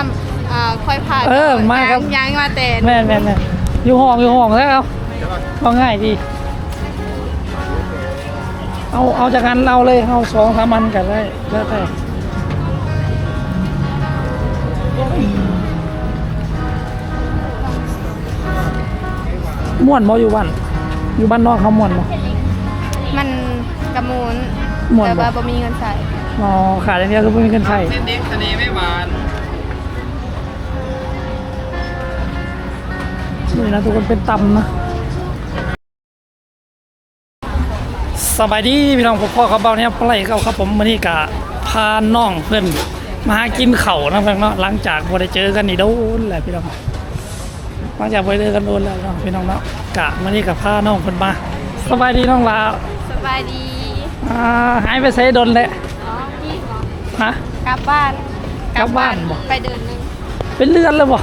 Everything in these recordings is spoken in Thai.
านำอ่าค่อยพาเออมาครับย้างมาแต่แม่นแม่นแม่นอยู่ห้องอยู่ห้องแล้วเอาง่ายดี เอาเอาจากกันเราเลยเอาสองสามมันกันได้แล้วแต่ม่วนบ่อยู่บ้านอยู่บ้านนอกเขาม่วนบ่ มันกระมูลม่วนแต่บ่ว่าบ่มีเงินใส่อ๋อขาดอย่างเดียวคือไม่มีเงินใช้ เส้นเด็กทะเลไม่หวาน นี่นะทุกคนเป็นตำนะสบายดีพี่น้องพ่อพ่อเขาเบาเนี่ยปลาไหลเขาครับผมวันนี้กะพาน้องเพื่อนมาหากินเข่าวนะเพื่อนเนาะหลังจากบ่ได้เจอกันนี่โดนแหละพี่น้องหลังจากบ่ได้เจอกันโดนแล้วเนาะพี่น้องเนาะกะวันนี้กะพาน้องเพื่อนมาสบายดีน้องลาสบายดีอ่าหายไปใช้ดนแหละอ๋อพี่เหรอฮะกลับบ้านกลับบ้านบ่ไปเดินหนึงเป็นเลือนแล้วบ่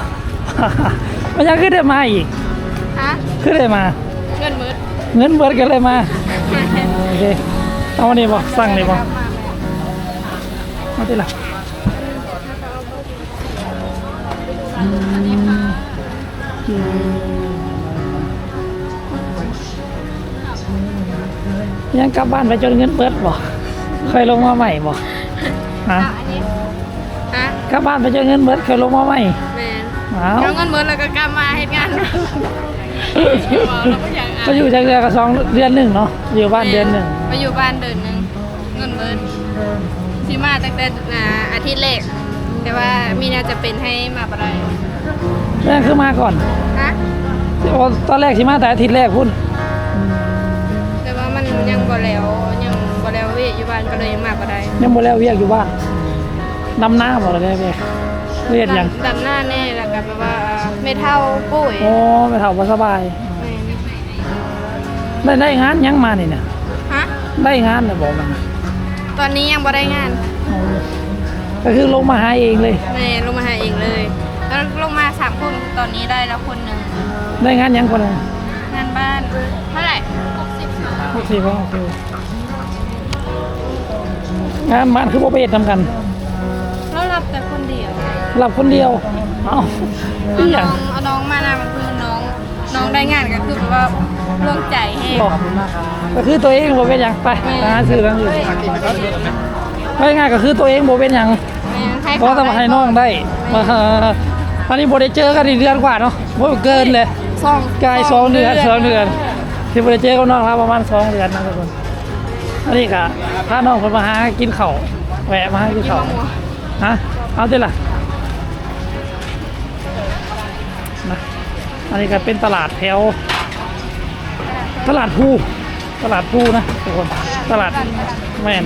มันยังขึ้นได้มาอีกฮะขึ้นได้มาเงินมืดเงินเบิดกันเลยมาโอเคเอาอันนี้บ่สั่งนี่บ่เอาที่ละยังกลับบ้านไปจนเงินเบิดบ่เคยลงมาใหม่บ่ฮะอะอันนี้ฮะกลับบ้านไปจนเงินเบิดเคยลงมาใหม่แมน อ้าวแล้วเงินมืดแล้วก็กลับมาเฮ็ดงานเราก็อยากอะก็อยู่จากเดือนกับสองเดือนหนึ่งเนาะอยู่บ้านเดือนหนึ่งไปอยู่บ้านเดือนหนึงเงินมืดที่มาตั้งแต่อ่าอาทิตย์แรกแต่ว่ามีแนวจะเป็นให้มาบ่ได้แม่คือมาก่อนฮะโอ้ตอนแรกสิมาแต่อาทิตย์แรกพุ่นแต่ว่ามันยังบ่แล้วยังบ่แล้วเวทอยู่บ้านก็เลยมาบ่ได้ยังบ่แล้วเวียกอยู่บ้านนำหน้าบ่เลยได้ เวียกเวียกยังดำหน้าแน่แล้วก็แบบว่าไม่เท่าปุ้ยโอ้ไม่เท่าบ่สบายแม่นได้ได้งานยังมานี่เนี่ยฮะได้งานเลยบอกมันตอนนี้ยังบ่ได้งานอ๋อก็คือลงมาหาเองเลย แม่ลงมาหาเองเลยแล้วลงมาสามคนตอนนี้ได้แล้วคนหนึ่งได้งานยังคนนึงงานบ้านเท่าไหร่60โอเคพ่อโอเคงานบ้านคือบ่ไปเฮ็ดนำกัน รับคนเดียว เอ้าเอาอีหยัน้องงเอาน้องมานะมันคือน้อง น้องได้งานก็คือแบบว่าโล่งใจให้ บอกก็คือตัวเองบ่เป็นหยังไปหาซื้อกันอยู่ไม่ง่ายก็คือตัวเองบ่เป็นหยังแม่ให้เพราะต้องมาให้น้องได้มาอันนี้บ่ได้เจอกันอีกเดือนกว่าเนาะบ่เกินเลย สองกายสองเดือนสองเดือนที่บ่ได้เจอกับน้องครับประมาณสองเดือนนะทุกคนอันนี้ก็พาน้องเพิ่นมาหากินข้าวแวะมาหากินกินข้าวมะม่วงฮะเอาติล่ะ นะ อันนี้ก็เป็นตลาดแถว ตลาดภูตลาดภูนะทุกคน ตลาดแมน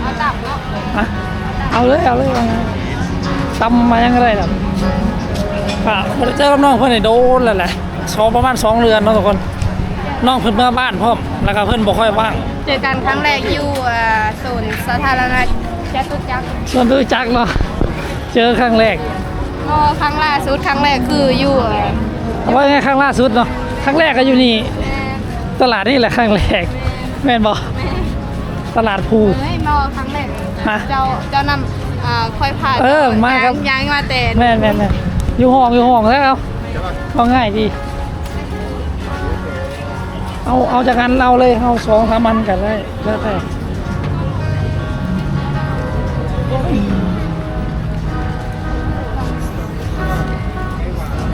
เอาตับเนาะอะเอาเลยเอาเลยว่าไงตำมายังไงล่ะป่ะบ่ได้เจอกับน้องเพื่อนในโดนแล้วแหละสองประมาณสองเดือนเนาะทุกคนน้องเพิ่นเมื่อบ้านพร้อมแล้วก็เพิ่นบ่ค่อยว่างเจอกันครั้งแรกอยู่อ่าศูนย์สาธารณะจตุจักรส่วนตัวจักเนาะ เจอครั้งแรกก็ครั้งล่าสุดครั้งแรกคืออยู่อ่าเอาไว้ไงครั้งล่าสุดเนาะครั้งแรกก็อยู่นี่ ตลาดนี่แหละครั้งแรกแม่นบ่ตลาดภูเฮ้ยมาครั้งแรกฮะ เจ้าเจ้านำอ่าค่อยพาเออมาครับ ย้างย้างมาแต่แม่นแม่นแม่นอยู่ห้องอยู่ห้องแล้วเอาเอาง่ายดี เอาเอาจากกันเราเลยเอาสองสามมันกันได้แล้วแต่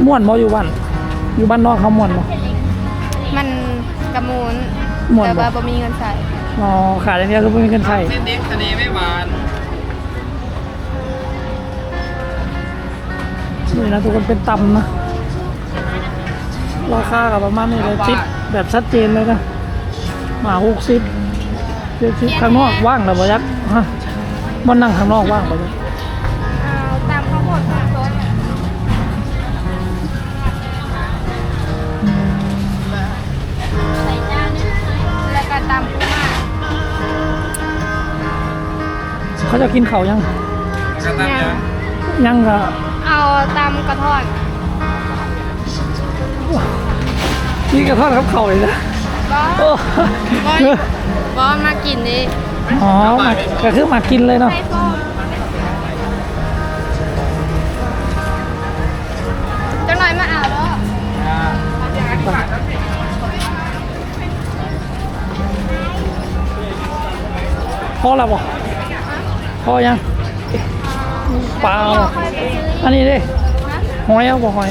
ม่วนบ่อยู่บ้านอยู่บ้านนอกเขาม่วนบ่มันกระมูลม่วนบ่แต่ว่าบ่มีเงินใส่อ๋อขาดอย่างเดียวคือไม่มีเงินใช้เส้นเด็กทะเลไม่หวานนี่นะทุกคนเป็นตำนะราคากับประมาณนี้เลยติดแบบชัดเจนเลยนะหมาหกสิบเจ็ดสิบข้างนอกว่างแล้วบ่ยักฮะมันนั่งข้างนอกว่างบ่ยัก จะกินเขายังยังยัง ยังก็เอาตำกระท่อนกินกระทอดครับเขาเลยนะบอสบอสมากินนี่อ๋อมักก็คือมากินเลยเนาะจันอยมาอาแล้วพอแล้วบ่ พอยังเปล่าอันนี้ดิหอยเอาบ่หอย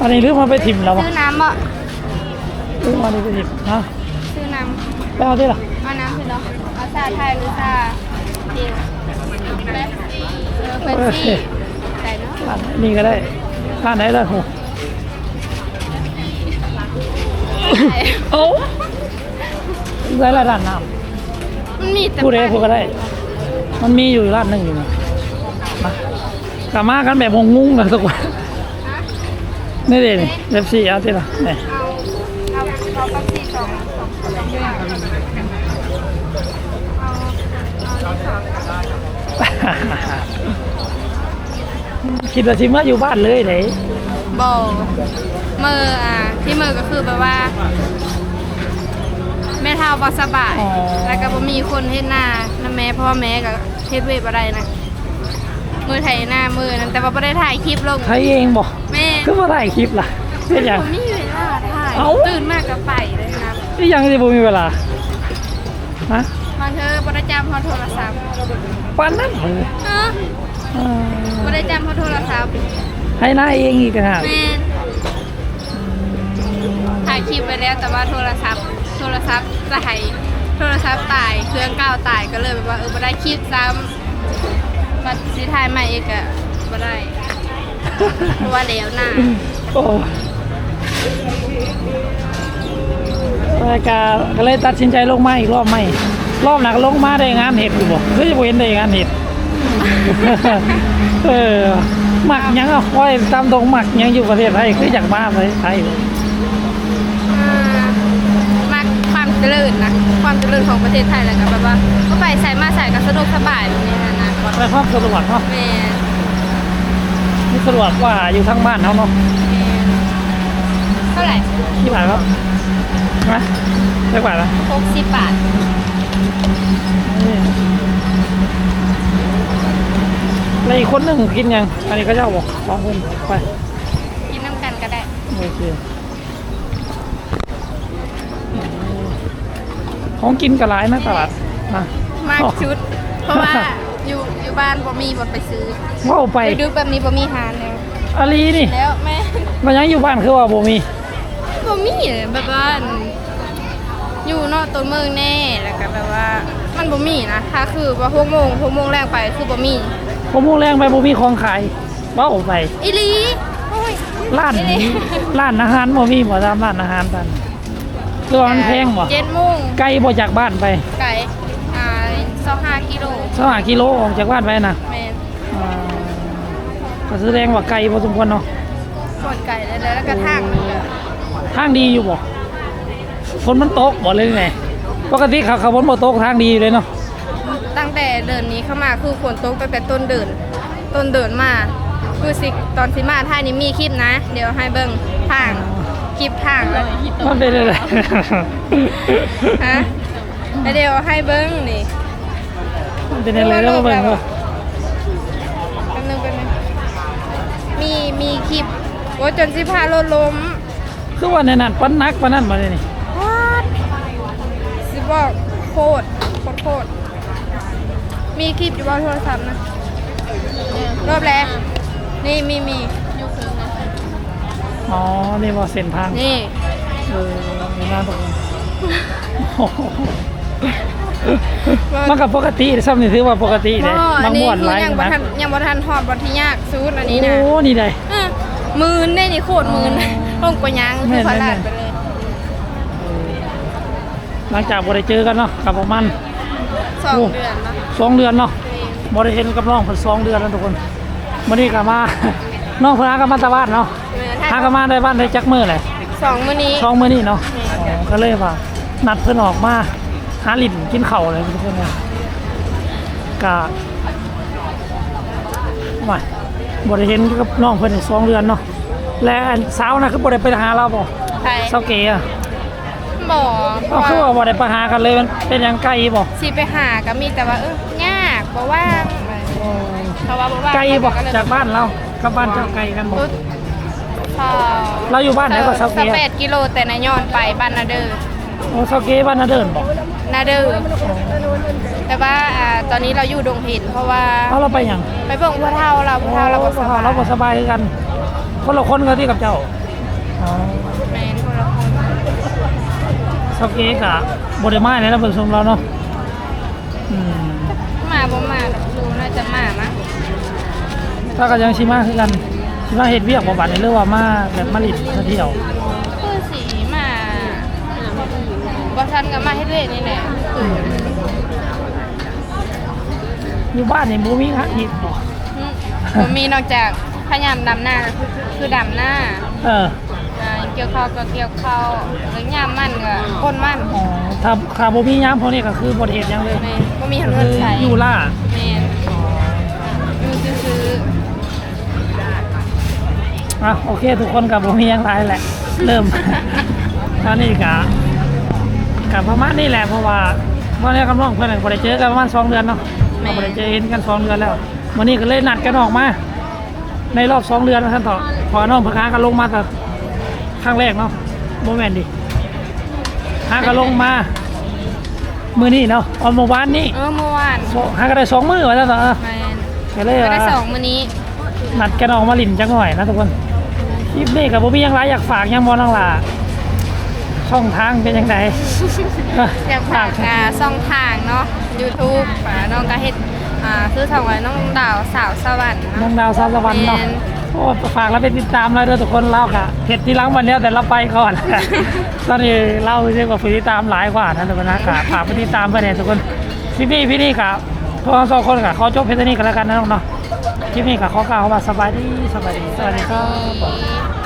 อันนี้ลืมมาไปถิ่มแล้วบ่ซื้อน้ำบ่ลืมมานี่ไปถิ่มฮะซื้อน้ไปเอาที่ล่ะำเอาน้ำคือเนาะเอาชาไทยหรือชาเดียวเบปซี่เออเบปซี่ใส่เนาะร้านนี่ก็ได้ร้านไหนล่ะโหใส่โอ้ ได้ละร้านน้มันมีแต่ำผู้ใดผู้ก็ได้ มันมีอยู่ร้านหนึ่งอยู่นะมากลับมากันแบบงงๆกันสักวันนี่เด่นเล็บซี่เอาที่ล่ะนี่เอาเอาเอาเบปซี่สองสองสองเรื่องเอาเอาที่สองคิดว่าสิมาอยู่บ้านเลยไหน บอเมื่ออ่าที่มือก็คือแบบว่า แม่เท่าบอสบายแล้วก็บ่มีคนเฮ็ดหน้าน้าแม่เพราะว่าแม่ก็เฮ็ดเวบอะไรนะมือไถหน้ามือนั้นแต่ว่าบ่ได้ถ่ายคลิปลงใครเองบอกแม่ก็มาถ่ายคลิปล่ะเป็นอย่างบ่มีเวลาถ่าย เอ้า ตื่นมากก็ไปเลยนะนี่ยังที่ผมมีเวลาฮะบางเธอบ่ได้จำเพราะโทรศัพท์ปานนั้นเลยเอออ่าบ่ได้จำเพราะโทรศัพท์ให้หน้าเองอีกนะฮะแม่ถ่ายคลิปไปแล้วแต่ว่าโทรศัพท์โทรศัพท์จะให้โทรศัพท์ตายเครื่องเก่าตายก็เลยแบบว่าเออบ่ได้คลิปซ้ำมาสิถ่ายใหม่อีกอะบ่ได้เพราะว่าแล้วหน้าโอ้รายการก็เลยตัดสินใจลงมาอีกรอบไหมรอบหนักลงมาได้งานเห็ดอยู่บ่คือจะเห็นได้งานเห็ดเออหมักยังอะคอยตามตรงหมักยังอยู่ประเทศไทยคืออยากมาเลยไทยเลย อ่ามากความเจ ริญนะ ความเจริญของประเทศไทยแล้วก็แบบว่าก็ไปใส่มาใส่ก็สะดวกสบายแบบนี้นะนะไปความสะดวกเนาะแม่นี่สะดวกกว่าอยู่ทั้งบ้านเขาเนาะแม่เท่าไหร่ที่บาทครับนะได้กว่าละหกสิบบาทนี่แล้วอีกคนหนึ่งกินยัง อันนี้ก็เจ้าบอกสองคนไป กินน้ำกันก็ได้ โอเค ของกินกระไรนะตลาดนะมากชุด เพราะว่าอยู่อยู่บ้านบ่มีบ่ไปซื้อว้าวไปดึกๆแบบนี้บ่มีหานแล้วอาลีนี่แล้วแม่มันยังอยู่บ้านคือว่าบ่มีบ่มีเลยแบบว่าอยู่นอกตัวเมืองแน่แล้วก็แบบว่ามันบ่มีนะถ้าคือว่าหกโมงหกโมงแรกไปคือบ่มีผมมุ่งแรงไปบ่มีของขายว้าวไปอีหลีโอ้ยร้านอีหลีร้านอาหารบ่มีบ่ตามร้านอาหารตัน คือว่ามันแพงบ่เจ็ดโมงไกลบ่จากบ้านไปไก่อ่าสองห้ากิโลสองกิโลออกจากบ้านไปนะแม่นอ่าก็แสดงว่าไกลพอสมควรเนาะกดไก่ได้แล้วแล้วก็ทางมันก็ทางดีอยู่บ่ฝนมันตกบ่เลยไงปกติเขาเขาฝนบ่ตกทางดีอยู่เลยเนาะตั้งแต่เดินนี้เข้ามาคือฝนตกตั้งแต่ต้นเดิน ต้นเดินมาคือสิตอนสิมาท่านี้มีคลิปนะ เดี๋ยวให้เบิ่งทาง คลิปทางแล้วมันเป็นอะไรฮะแล้วเดี๋ยวให้เบิ้งนี่มันเป็นอะไรแล้วเบิ่งว่าแป๊บนึงแป๊บนึงมีมีคลิปโอ้จนสิพารถล้มคือว่าในนั้นปันนักปันนั่นมาเลยนี่วาดสิบอกโคตรโคตรโคตรมีคลิปอยู่บนโทรศัพท์นะรอบแรกนี่มีมี อยู่คืนนะ อ๋อ นี่ว่าเส้นทางนี่เออมีน้าตรงนี้โอ้โหมันก็ปกติซ้ำนี่ถือว่าปกติเลยอ๋ออับานงนี้ม่วนคืหอลายยังบ่นะทันยังบ่ทันหอดบ่ที่ยากซูดอันนี้นะโอ้นี่ได้เออหมื่นได้นี่โคตรหมื่นลงกว่ายังคือพลาดไปเลยหลังจากบ่ได้เจอกันเนาะกับประมาณสองโอ้เดือนแล้วสองเดือนเนาะบ่ได้เห็นกับน้องเพิ่นสองเดือนแล้วทุกคนมื้อนี้ก็มาน้องเพิ่นหากับมาแตะบ้านเนาะ หากับมาได้บ้านได้จักมื้อแหละสองมื้อนี้สองมื้อนี้เนาะอ๋อก็เลยว่า นัดเพิ่นออกมาหาลิ้นกินข้าวเลยทุกคนเนี่ยก็ว่าบ่ได้เห็นกับน้องเพิ่นนี่สองเดือนเนาะและอันสาวน่ะคือบ่ได้ไปหาเราบ่ใครสาวเก๋อะบ่เพก็ราะคือว่าว่าบ่ได้ไปหากันเลยมันเป็นหยังไกลบ่สิไปหาก็มีแต่ว่าเออยากบ่ว่างเพราะว่าบ่ว่างไกลบ่ก็เลยจากบ้านเราไกับบ้านเจ้าไก่กันบ่รุ ดพอเราอยู่บ้านไหนก็เซาเกสเปดกิโลแต่นายย้อนไปบ้านนาเดอร์โอ้เซาเกบ้านนาเดินบ่นาเดอร์แต่ว่าอ่าตอนนี้เราอยู่ดงเห็นเพราะว่าเอาเราไปหยังไปเบิ่งพ่อเฒ่าเราพ่อเฒ่าเราบ่สบายเราบ่สบายคือกัน คนละคนกันที่กับเจ้าอ๋อแม่นคนละคนเซาเกกะบ่ได้มาเลยนะเบิ่งชมเราเนาะอืมมาบ่มาดูน่าจะมามั้งถ้าก็ยังชิมาคือกัน ชิมาเฮ็ดเวียกบ่บัดนี้หรือว่ามาแบบมาลิดมาเที่ยวคือสีมาบ่ทันก็มาให้ด้วยนี่แหละอยู่บ้านนี่บ่มีฮะอีกบ่อืมบ่มีนอกจากพยายามดำหน้าคือคือดำหน้า เอออ่าเกี่ยวข้าวก็เกี่ยวข้าวหรือยามมันก็คนมันอ๋อถ้าถ้าบ่มียามพวกนี้ก็คือบ่ได้เฮ็ดหยังเลยแม่นบ่มีก็เงิคืนอใช้อยู่ล่าแม่น อะโอเค ทุกคนกับผมมีหยังไรแหละ เริ่ม ตอนนี้กะกับประมาณนี้แหละเพราะว่าวันนี้กำลังเพื่อนก็ได้เจอกันประมาณสองเดือนเนาะเราบ่ได้เจอเห็นกันสองเดือนแล้ววันนี้ก็เลยนัดกันออกมา ในรอบสองเดือนนะท่านต่อพอน้องพกาก็ลงมาแต่ครั้งแรกเนาะโมเมนต์ดิหาก็ลงมามือนี่เนาะเอาเมื่อวานนี้ๆเออเมื่อวานโซหาก็ได้สองมือมาแล้วต่อแม่นก็เลยก็ได้ว่าสองมื้อนี้นัดกันออกมาหลินจังหน่อยนะทุกคน คลิปนี้กับผมมีหยังไรอยากฝากหยังบอน้องหล่ะช่องทางเป็นยังไง อยากฝากอ่าช่องทางเนาะ YouTube อ่าน้องก็เฮ็ดอ่าคือช่องว่าน้องดาวสาวสวรรค์น้อเนาะ งดาวซาสวรรค์เนาะแม่นโอ้ฝากแล้วไปติดตามเลยเด้อทุกคนเล่าค่ะเห็ดที่หล้างวันเนี้ยแต่เราไปก่อน ตอนนี้เล่าเรียกว่าผู้ติดตามหลายกว่านะทุกคนนะค่ะฝากไปติดตามไปเนี่ยทุกคนพี่พี่พี่นี่ครับพวกเราสองคนกับขอจบเพลงเท่านี้กันแล้วกันนะน้องเนาะ คลิปนี้ก็ขอกล่าวว่าสบายดีสบายดีสวัสดีครับ